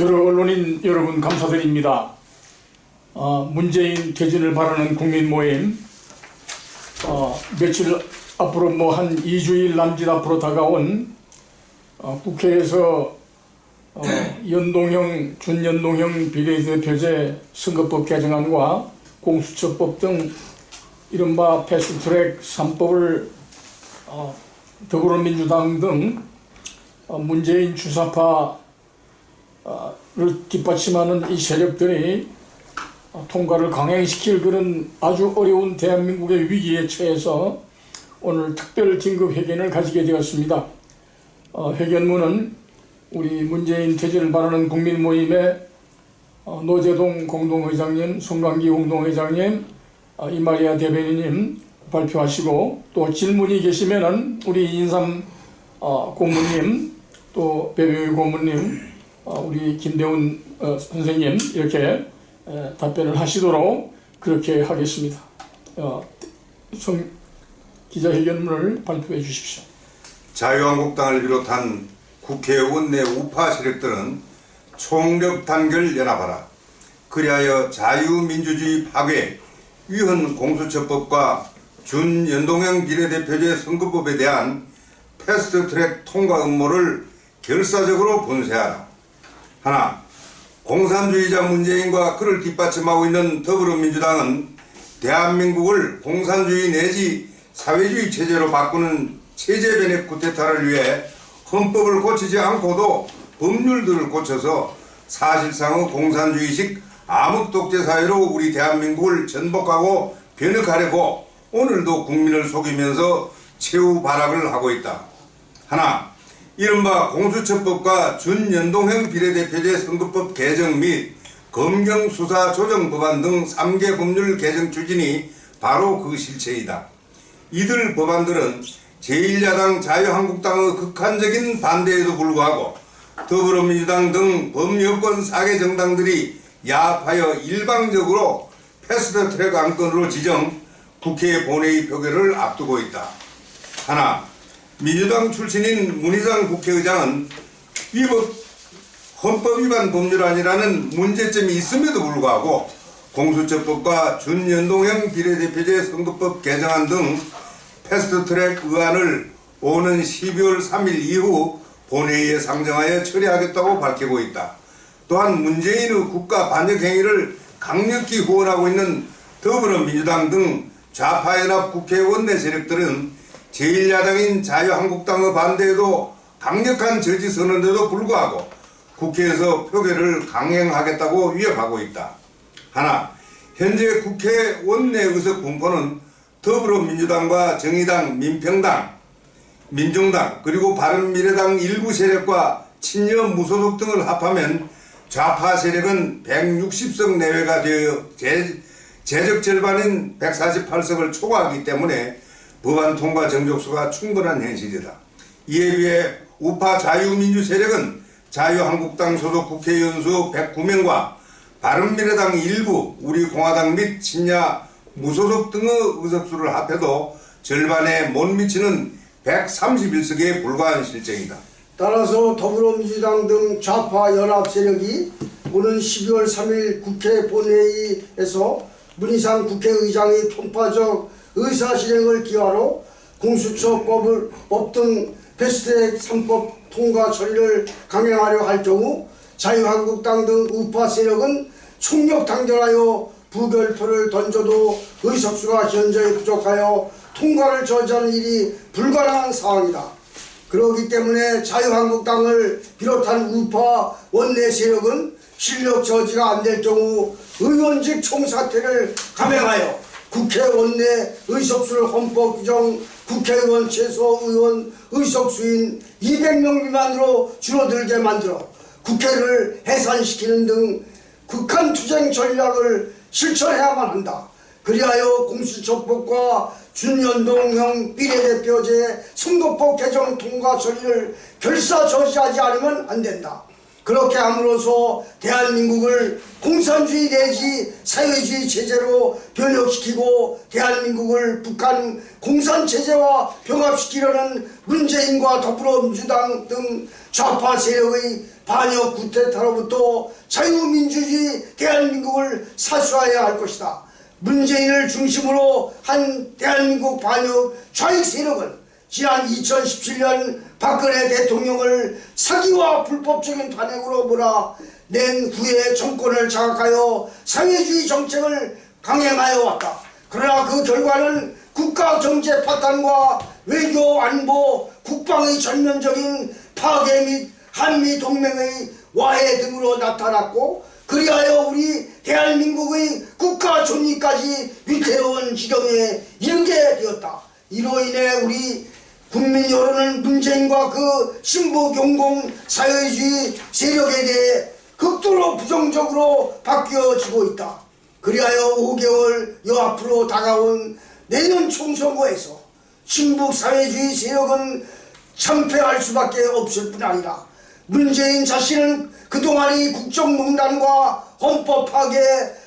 여러 언론인 여러분 감사드립니다. 어, 문재인 퇴진을 바라는 국민 모임 어, 며칠 앞으로 뭐 한 2주일 남짓 앞으로 다가온 어, 국회에서 어, 연동형 준연동형 비례대표제 선거법 개정안과 공수처법 등 이른바 패스트트랙 3법을 어, 더불어민주당 등 어, 문재인 주사파 를 뒷받침하는 이 세력들이 어, 통과를 강행시킬 그런 아주 어려운 대한민국의 위기에 처해서 오늘 특별 긴급 회견을 가지게 되었습니다. 어, 회견문은 우리 문재인 퇴진을 바라는 국민 모임의 어, 노재동 공동회장님, 송강기 공동회장님, 어, 이마리아 대변인님 발표하시고 또 질문이 계시면은 우리 인삼 어, 고문님 또 배병희 고문님 어, 우리 김대훈 어, 선생님 이렇게 에, 답변을 하시도록 그렇게 하겠습니다. 어, 성 기자회견문을 발표해 주십시오. 자유한국당을 비롯한 국회의원 내 우파 세력들은 총력 단결 연합하라. 그리하여 자유민주주의 파괴, 위헌 공수처법과 준연동형 비례대표제 선거법에 대한 패스트트랙 통과 음모를 결사적으로 분쇄하라. 하나, 공산주의자 문재인과 그를 뒷받침하고 있는 더불어민주당은 대한민국을 공산주의 내지 사회주의 체제로 바꾸는 체제 변혁 쿠데타를 위해 헌법을 고치지 않고도 법률들을 고쳐서 사실상의 공산주의식 암흑 독재 사회로 우리 대한민국을 전복하고 변혁하려고 오늘도 국민을 속이면서 최후 발악을 하고 있다. 하나, 이른바 공수처법과 준연동형 비례대표제 선거법 개정 및 검경수사 조정 법안 등 3개 법률 개정 추진이 바로 그 실체이다. 이들 법안들은 제1야당 자유한국당의 극한적인 반대에도 불구하고 더불어민주당 등 범여권 4개 정당들이 야합하여 일방적으로 패스트트랙 안건으로 지정 국회 본회의 표결을 앞두고 있다. 하나, 민주당 출신인 문희상 국회의장은 위법 헌법 위반 법률안이라는 문제점이 있음에도 불구하고 공수처법과 준연동형 비례대표제 선거법 개정안 등 패스트트랙 의안을 오는 12월 3일 이후 본회의에 상정하여 처리하겠다고 밝히고 있다. 또한 문재인의 국가 반역 행위를 강력히 후원하고 있는 더불어민주당 등 좌파연합 국회의원 내 세력들은 제1야당인 자유한국당의 반대에도 강력한 저지 선언에도 불구하고 국회에서 표결을 강행하겠다고 위협하고 있다. 하나, 현재 국회 원내 의석 분포는 더불어민주당과 정의당, 민평당, 민중당 그리고 바른미래당 일부 세력과 친여 무소속 등을 합하면 좌파 세력은 160석 내외가 되어 제, 재적 절반인 148석을 초과하기 때문에 법안 통과 정족수가 충분한 현실이다. 이에 비해 우파 자유민주 세력은 자유한국당 소속 국회의원 수 109명과 바른미래당 일부, 우리 공화당 및 친야 무소속 등의 의석수를 합해도 절반에 못 미치는 131석에 불과한 실정이다. 따라서 더불어민주당 등 좌파 연합 세력이 오는 12월 3일 국회 본회의에서 문희상 국회의장의 통파적 의사실행을 기하로 공수처 법을 법 등 패스트트랙 3법 통과 처리를 강행하려 할 경우 자유한국당 등 우파 세력은 총력 단결하여 부결표를 던져도 의석수가 현저히 부족하여 통과를 저지하는 일이 불가능한 상황이다. 그렇기 때문에 자유한국당을 비롯한 우파 원내 세력은 실력 저지가 안 될 경우 의원직 총사퇴를 감행하여 국회 원내 의석수를 헌법 규정 국회의원 최소 의원 의석수인 200명 미만으로 줄어들게 만들어 국회를 해산시키는 등 극한 투쟁 전략을 실천해야만 한다. 그리하여 공수처법과 준연동형 비례대표제 선거법 개정 통과 처리를 결사 저지하지 않으면 안 된다. 그렇게 함으로써 대한민국을 공산주의 내지 사회주의 체제로 변혁시키고 대한민국을 북한 공산체제와 병합시키려는 문재인과 더불어민주당 등 좌파 세력의 반역 구태타로부터 자유민주주의 대한민국을 사수해야 할 것이다. 문재인을 중심으로 한 대한민국 반역 좌익 세력은 지난 2017년 박근혜 대통령을 사기와 불법적인 탄핵으로 몰아낸 후에 정권을 장악하여 사회주의 정책을 강행하여 왔다. 그러나 그 결과는 국가 경제 파탄과 외교 안보 국방의 전면적인 파괴 및 한미 동맹의 와해 등으로 나타났고 그리하여 우리 대한민국의 국가 존립까지 위태로운 지경에 이르게 되었다. 이로 인해 우리 국민 여론은 문재인과 그 신부 경공 사회주의 세력에 대해 극도로 부정적으로 바뀌어지고 있다. 그리하여 5개월 여 앞으로 다가온 내년 총선거에서 신북 사회주의 세력은 참패할 수밖에 없을 뿐 아니라 문재인 자신은 그동안의 국정농단과 헌법 파괴,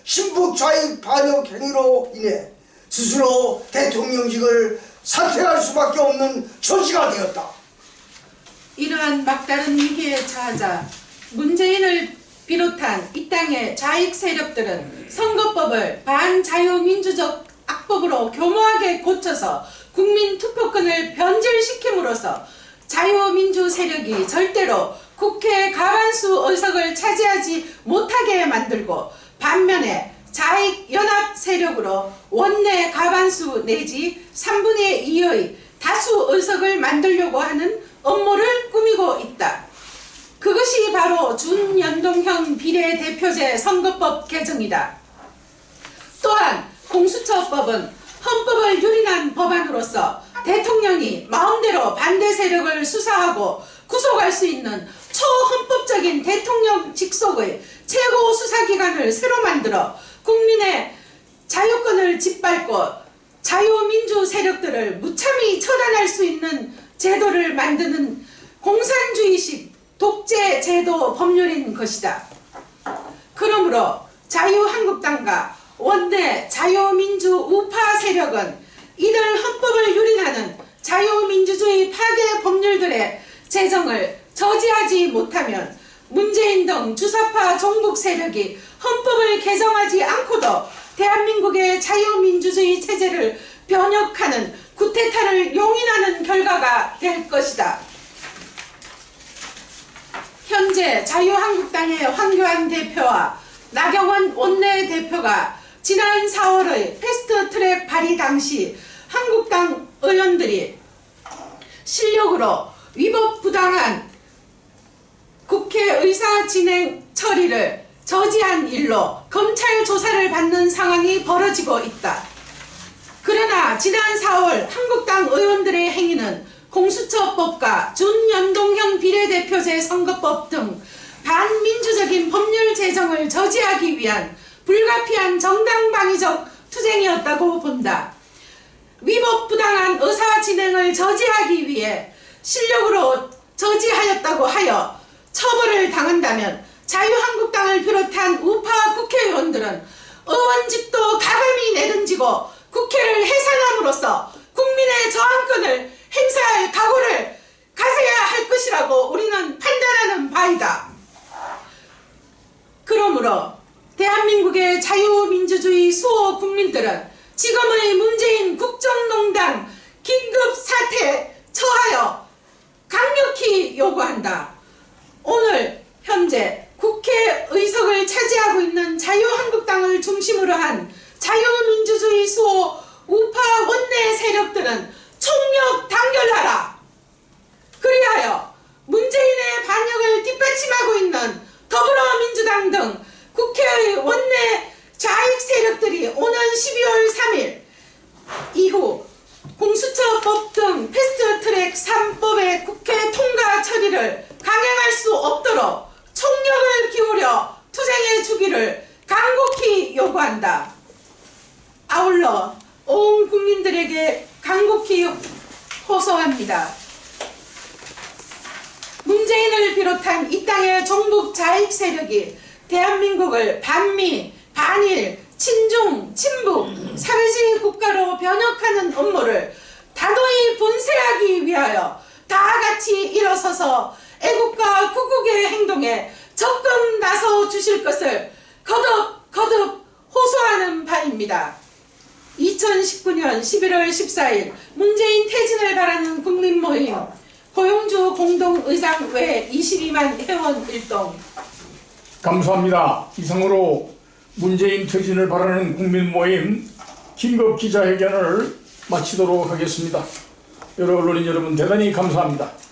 신북 좌익 반역 행위로 인해 스스로 대통령직을 사퇴할 수밖에 없는 처지가 되었다. 이러한 막다른 위기에 처하자 문재인을 비롯한 이 땅의 좌익 세력들은 선거법을 반자유민주적 악법으로 교모하게 고쳐서 국민 투표권을 변질시킴으로써 자유민주 세력이 절대로 국회 가반수 의석을 차지하지 못하게 만들고 반면에 좌익 연합 세력으로 원내 가반수 내지 3분의 2의 다수 의석을 만들려고 하는 업무를 꾸미고 있다. 그것이 바로 준연동형 비례대표제 선거법 개정이다. 또한 공수처법은 헌법을 유린한 법안으로서 대통령이 마음대로 반대 세력을 수사하고 구속할 수 있는 초헌법적인 대통령 직속의 최고 수사기관을 새로 만들어 국민의 자유권을 짓밟고 자유민주 세력들을 무참히 처단할 수 있는 제도를 만드는 공산주의식 독재 제도 법률인 것이다. 그러므로 자유한국당과 원내 자유민주 우파 세력은 이들 헌법을 유린하는 자유민주주의 파괴 법률들의 제정을 저지하지 못하면 문재인 등 주사파 종북 세력이 헌법을 개정하지 않고도 대한민국의 자유민주주의 체제를 변혁하는 구테타를 용인하는 결과가 될 것이다. 현재 자유한국당의 황교안 대표와 나경원 원내대표가 지난 4월의 패스트트랙 발의 당시 한국당 의원들이 실력으로 위법 부당한 국회 의사 진행 처리를 저지한 일로 검찰 조사를 받는 상황이 벌어지고 있다. 그러나 지난 4월 한국당 의원들의 행위는 공수처법과 준연동형 비례대표제 선거법 등 반민주적인 법률 제정을 저지하기 위한 불가피한 정당방위적 투쟁이었다고 본다. 위법 부당한 의사 진행을 저지하기 위해 실력으로 저지하였다고 하여 처벌을 당한다면 자유한국당을 비롯한 우파 국회의원들은 의원직도 가감히 내던지고 국회를 해산함으로써 국민의 저항권을 행사할 각오를 가져야 할 것이라고 우리는 판단하는 바이다. 그러므로 대한민국의 자유민주주의 수호 국민들은 지금의 문재인 국정농단 긴급 사태에 처하여 강력히 요구한다. 오늘 현재 국회 의석을 차지하고 있는 자유한국당을 중심으로 한 자유민주주의 수호 우파 원내 세력들은 총력 단결하라. 그리하여 문재인의 반역을 뒷받침하고 있는 더불어민주당 등 국회의 원내 좌익 세력들이 오는 12월 3일 이후 공수처법 등 패스트트랙 3법의 국회 통과 처리를 강행할 수 없도록 총력을 기울여 투쟁해 주기를 간곡히 요구한다. 아울러 온 국민들에게 간곡히 호소합니다. 문재 문재인을 비롯한 이 땅의 종북 좌익 세력이 대한민국을 반미, 반일, 친중, 친북, 사회주의 국가로 변혁하는 업무를 단호히 분쇄하기 위하여 다 같이 일어서서 애국과 구국의 행동에 적극 나서 주실 것을 거듭 거듭 호소하는 바입니다. 2019년 11월 14일 문재인 퇴진을 바라는 국민 모임 고용주 공동의장 외 22만 회원 일동 감사합니다. 이상으로 문재인 퇴진을 바라는 국민 모임 긴급 기자회견을 마치도록 하겠습니다. 여러 언론인 여러분 대단히 감사합니다.